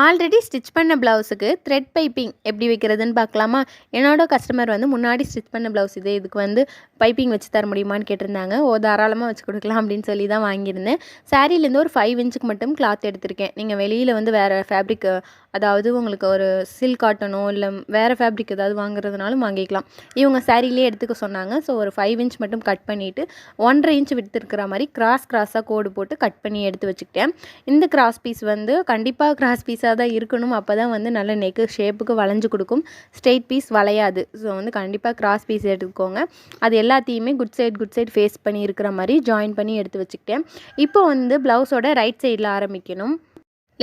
Already stitch பண்ண ப்ளவுஸுக்கு thread piping எப்படி வைக்கிறதுன்னு பார்க்கலாமா? என்னோட கஸ்டமர் வந்து முன்னாடி ஸ்டிச் பண்ண ப்ளவுஸ் இது இதுக்கு வந்து பைப்பிங் வச்சு தர முடியுமான்னு கேட்டிருந்தாங்க. ஓ தாராளமாக வச்சு கொடுக்கலாம் அப்படின்னு சொல்லி தான் வாங்கியிருந்தேன். சாரீலேருந்து ஒரு ஃபைவ் இன்ச்சுக்கு மட்டும் கிளாத் எடுத்திருக்கேன். நீங்கள் வெளியில் வந்து வேறு ஃபேப்ரிக் அதாவது உங்களுக்கு ஒரு சில்க் காட்டனோ இல்லை வேறு ஃபேப்ரிக் ஏதாவது வாங்குறதுனாலும் வாங்கிக்கலாம். இவங்க சேரீலேயே எடுத்துக்க சொன்னாங்க. ஸோ ஒரு ஃபைவ் இன்ச் மட்டும் கட் பண்ணிவிட்டு ஒன்றரை இன்ச் விட்டு இருக்கிற மாதிரி கிராஸ் கிராஸாக கோடு போட்டு கட் பண்ணி எடுத்து வச்சுக்கிட்டேன். இந்த கிராஸ் பீஸ் வந்து கண்டிப்பாக கிராஸ் பீஸாக தான் இருக்கணும். அப்போ தான் வந்து நல்ல நெக்கு ஷேப்புக்கு வளைஞ்சு கொடுக்கும். Straight piece வளையாது. ஸோ வந்து கண்டிப்பாக கிராஸ் பீஸ் எடுத்துக்கோங்க. அது எல்லாத்தையுமே good side good side face பண்ணி இருக்கிற மாதிரி ஜாயின் பண்ணி எடுத்து வச்சுக்கிட்டேன். இப்போ வந்து ப்ளவுஸோட ரைட் சைடில் ஆரம்பிக்கணும்.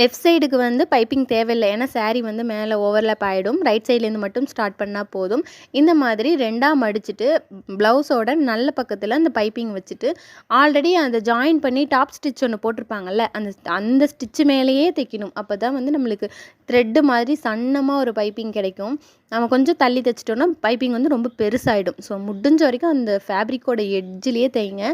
லெஃப்ட் சைடுக்கு வந்து பைப்பிங் தேவையில்லை. ஏன்னா சாரீ வந்து மேலே ஓவர்லேப் ஆகிடும் ரைட் சைட்லேருந்து மட்டும் ஸ்டார்ட் பண்ணால் போதும். இந்த மாதிரி ரெண்டாக மடிச்சுட்டு ப்ளவுஸோட நல்ல பக்கத்தில் அந்த பைப்பிங் வச்சுட்டு ஆல்ரெடி அந்த ஜாயின் பண்ணி டாப் ஸ்டிச் ஒன்று போட்டிருப்பாங்கல்ல அந்த அந்த ஸ்டிச்சு மேலேயே தைக்கணும். அப்போ தான் வந்து நம்மளுக்கு த்ரெட்டு மாதிரி சன்னமாக ஒரு பைப்பிங் கிடைக்கும். நம்ம கொஞ்சம் தள்ளி தைச்சிட்டோன்னா பைப்பிங் வந்து ரொம்ப பெருசாகிடும் ஸோ முடிஞ்ச வரைக்கும் அந்த ஃபேப்ரிக்கோட எட்ஜிலேயே தைங்க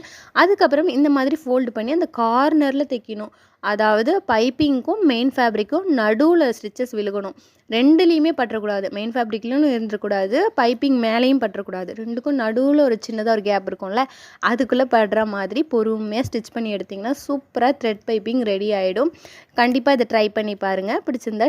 அதுக்கப்புறம் இந்த மாதிரி ஃபோல்டு பண்ணி அந்த கார்னரில் தைக்கணும் அதாவது பைப்பிங்க்கும் மெயின் ஃபேப்ரிக்கும் நடுவில் ஸ்டிச்சஸ் விழுகணும். ரெண்டுலேயுமே பற்றக்கூடாது. மெயின் ஃபேப்ரிக்லையும் இருந்துடக்கூடாது பைப்பிங் மேலேயும் பற்றக்கூடாது. ரெண்டுக்கும் நடுவில் ஒரு சின்னதாக ஒரு கேப் இருக்கும்ல அதுக்குள்ளே படுற மாதிரி பொறுமையாக ஸ்டிச் பண்ணி எடுத்திங்கன்னா சூப்பராக த்ரெட் பைப்பிங் ரெடி ஆகிடும் கண்டிப்பாக இதை ட்ரை பண்ணி பாருங்கள் பிடிச்சிருந்தா